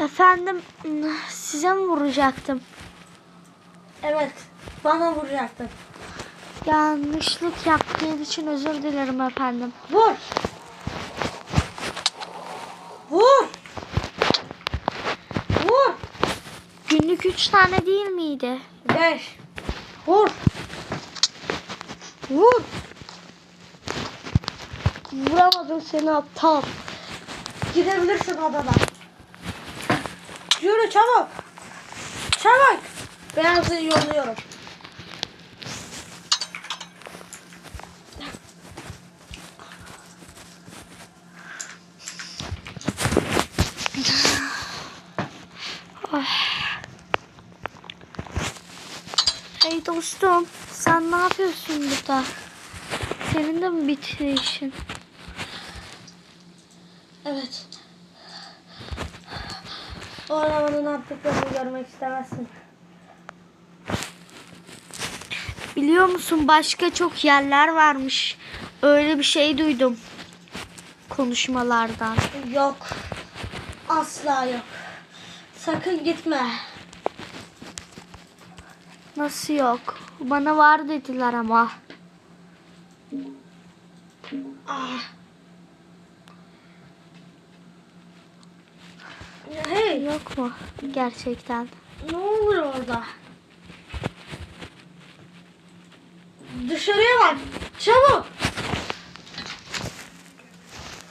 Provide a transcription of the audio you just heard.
Efendim size mi vuracaktım? Evet. Bana vuracaktın. Yanlışlık yaptığım için özür dilerim efendim. Vur. Vur. Vur. Günlük üç tane değil miydi? Beş. Vur. Vur. Vuramadım seni aptal. Gidebilirsin odadan. Yürü çabuk. Çabuk. Ben seni yolluyorum. Hey dostum sen ne yapıyorsun burada? Senin de mi bitti işin? Evet. O arabanın yaptıklarını görmek istemezsin. Biliyor musun başka çok yerler varmış. Öyle bir şey duydum. Konuşmalardan. Yok. Asla yok. Sakın gitme. Nasıl yok? Bana var dediler ama. Ah. Hey, Yok mu? Gerçekten. ne oluyor orada? Dışarıya bak. Çabuk.